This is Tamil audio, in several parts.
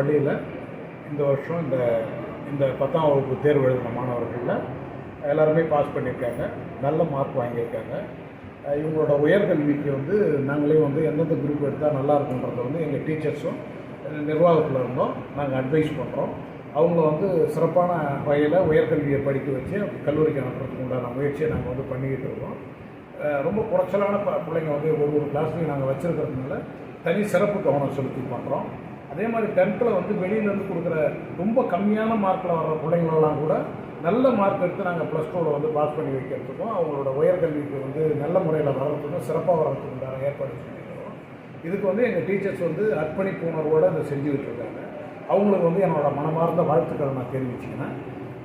பள்ளியில் இந்த வருஷம் இந்த இந்த பத்தாம் வகுப்பு தேர்வு எழுதின மாணவர்களில் எல்லாருமே பாஸ் பண்ணியிருக்காங்க. நல்ல மார்க் வாங்கியிருக்காங்க. இவங்களோட உயர்கல்விக்கு வந்து நாங்களே வந்து எந்தெந்த குரூப் எடுத்தால் நல்லா இருக்குன்றதை வந்து எங்கள் டீச்சர்ஸும் நிர்வாகத்தில் இருந்தோம். நாங்கள் அட்வைஸ் பண்ணுறோம் அவங்கள வந்து சிறப்பான வகையில் உயர்கல்வியை படிக்க வச்சு கல்லூரிக்கு அனுப்புறதுக்கு உண்டான முயற்சியை நாங்கள் வந்து பண்ணிக்கிட்டு இருக்கோம். ரொம்ப குறைச்சலான ப பிள்ளைங்க வந்து ஒவ்வொரு கிளாஸ்லையும் நாங்கள் வச்சுருக்கிறதுனால தனி சிறப்பு கவனம் செலுத்தி பண்ணுறோம் அதே மாதிரி டென்த்தில் வந்து வெளியிலேருந்து கொடுக்குற ரொம்ப கம்மியான மார்க்கில் வர்ற பிள்ளைங்களெல்லாம் கூட நல்ல மார்க் எடுத்து நாங்கள் ப்ளஸ் டூவில் வந்து பாஸ் பண்ணி வைக்கிறதுக்கும் அவங்களோட உயர்கல்விக்கு வந்து நல்ல முறையில் வர்றதுக்கும் சிறப்பாக வர்றதுக்கு உண்டான ஏற்பாடு செஞ்சுருக்கிறோம். இதுக்கு வந்து எங்கள் டீச்சர்ஸ் வந்து அர்ப்பணிப்பு உணர்வோடு அதை செஞ்சுக்கிட்டு இருக்காங்க. அவங்களுக்கு வந்து என்னோடய மனமார்ந்த வாழ்த்துக்களை நான் தெரிவிச்சுக்கிறேன்.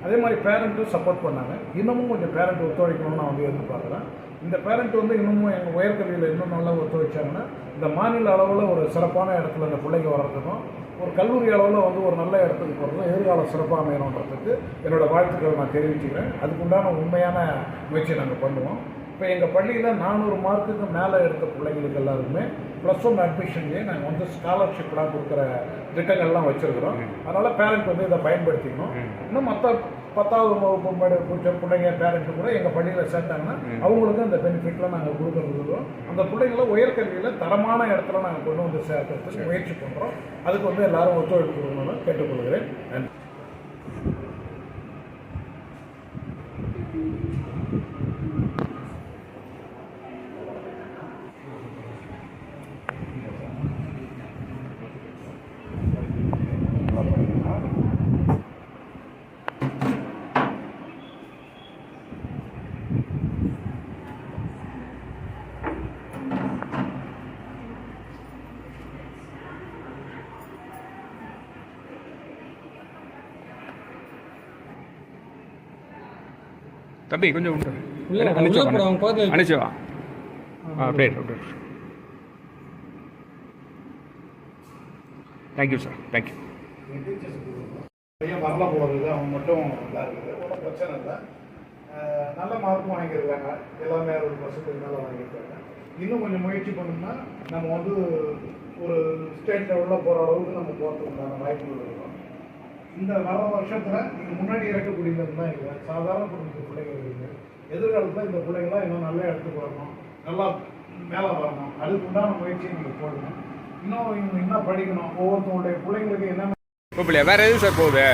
அதே மாதிரி பேரண்ட்டும் சப்போர்ட் பண்ணாங்க. இன்னமும் கொஞ்சம் பேரண்ட் ஒத்துழைக்கணும்னு நான் வந்து எதிர்பார்க்குறேன். இந்த பேரண்ட் வந்து இன்னமும் எங்கள் உயர்கல்வியில் இன்னும் நல்லா ஒத்துழைச்சாங்கன்னா இந்த மாநில அளவில் ஒரு சிறப்பான இடத்துல இந்த பிள்ளைங்க வர்றதுக்கும் ஒரு கல்லூரி அளவில் வந்து ஒரு நல்ல இடத்துக்கு போகிறதும் எதிர்காலம் சிறப்பாக அமையணுன்றதுக்கு என்னோட வாழ்த்துக்களை நான் தெரிவிச்சுக்கிறேன். அதுக்குண்டான உண்மையான முயற்சி நாங்கள் பண்ணுவோம். இப்போ எங்கள் பள்ளியில் நானூறு மார்க்குக்கு மேலே எடுத்த பிள்ளைங்களுக்கு எல்லாருமே ப்ளஸ் ஒன் அட்மிஷன்லேயே நாங்கள் வந்து ஸ்காலர்ஷிப்லாம் கொடுக்குற திட்டங்கள்லாம் வச்சுருக்கிறோம். அதனால் பேரண்ட் வந்து இதை பயன்படுத்திக்கணும். இன்னும் மற்ற பத்தாவது வகுப்பு பிடிச்ச பிள்ளைங்க பேரண்ட் கூட எங்கள் பள்ளியில் சேர்த்தாங்கன்னா அவங்களுக்கு அந்த பெனிஃபிட்லாம் நாங்கள் கொடுக்குறதுக்கும் அந்த பிள்ளைங்கள உயர்கல்வியில் தரமான இடத்துல நாங்கள் கொண்டு வந்து சேர்க்கறதுக்கு முயற்சி பண்ணுறோம் அதுக்கு வந்து எல்லாரும் ஒத்துழைப்பு கொடுக்கணும்னு கேட்டுக்கொள்கிறேன். நன்றி. தம்பி கொஞ்சம் வா, அனுப்பிச்சு வா. அப்படியே அப்படியே தேங்க்யூ சார் தேங்க்யூ வரல போகிறது அவன் மட்டும் இதாக இருக்குது. ஒன்றும் பிரச்சனை இல்லை. நல்ல மார்க்கும் வாங்கியிருக்காங்க. எல்லாமே அறுபது பர்சன்டேஜ் மேலே வாங்கியிருக்காங்க. இன்னும் கொஞ்சம் முயற்சி பண்ணோம்னா நம்ம வந்து ஒரு ஸ்டேட் லெவலில் போகிற அளவுக்கு நம்ம போகிறதுக்கு உண்டான வாய்ப்புகள் இருக்கும். இந்த நவ வருஷத்தில் நீங்கள் முன்னாடி இறக்கக்கூடியது தான் இல்லை சாதாரண குடும்பத்து பிள்ளைகள் இருக்குது எதிர்காலத்தில் இந்த பிள்ளைங்களாம் இன்னும் நல்லா இடத்துக்கு வரணும் நல்லா மேலே வரணும் அதுக்கு உண்டான முயற்சியை நீங்கள் போடணும் இன்னும் இவங்க என்ன படிக்கணும்? ஒவ்வொருத்தவங்களுடைய பிள்ளைங்களுக்கு என்னென்ன இப்போ வேறு எது சார் போகுது?